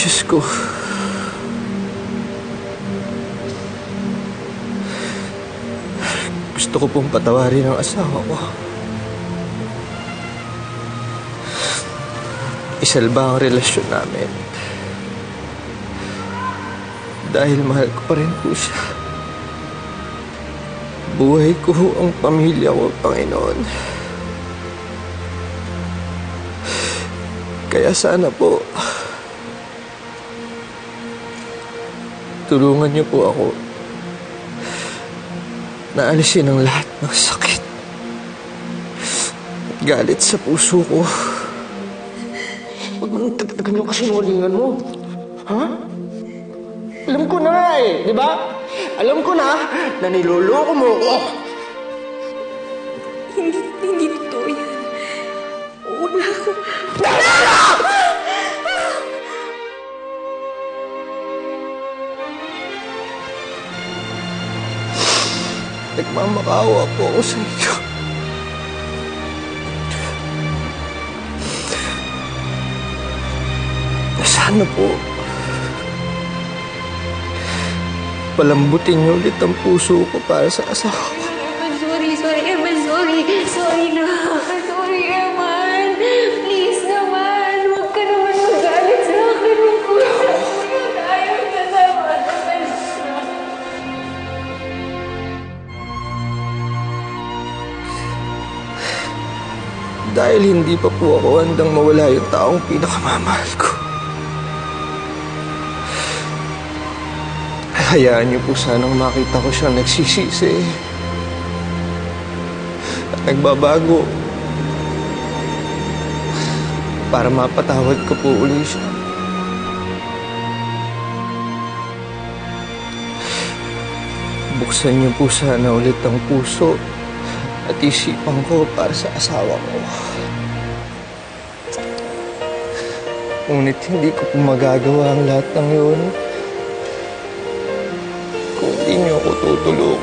Diyos ko. Gusto ko pong patawarin ang asawa ko. Isalba ang relasyon namin. Dahil mahal ko pa rin po siya. Buhay ko ang pamilya ko, Panginoon. Kaya sana po, tulungan niyo po ako na alisin ang lahat ng sakit at galit sa puso ko. Huwag mong tagtagan yung kasinungalingan mo. Ha? Alam ko na nga eh, di ba? Alam ko na na niloloko mo ako. Hindi, hindi totoo yan. Wala akong... Nagmamakaawa po ako sa inyo. Sana po, palambutin niyo ulit ang puso ko para sa asawa ko. Erman, sorry, sorry, Erman, sorry. Sorry na. Sorry, Erman. Dahil hindi pa po ako handang mawala yung taong pinakamamahal ko. Hayaan niyo po sanang makita ko siyang nagsisisi. At nagbabago. Para mapatawad ko po uli siya. Buksan niyo po sana ulit ang puso at isipan ko para sa asawa ko. Ngunit hindi ko po magagawa ang lahat ng yun kung hindi niyo ako tutulungan.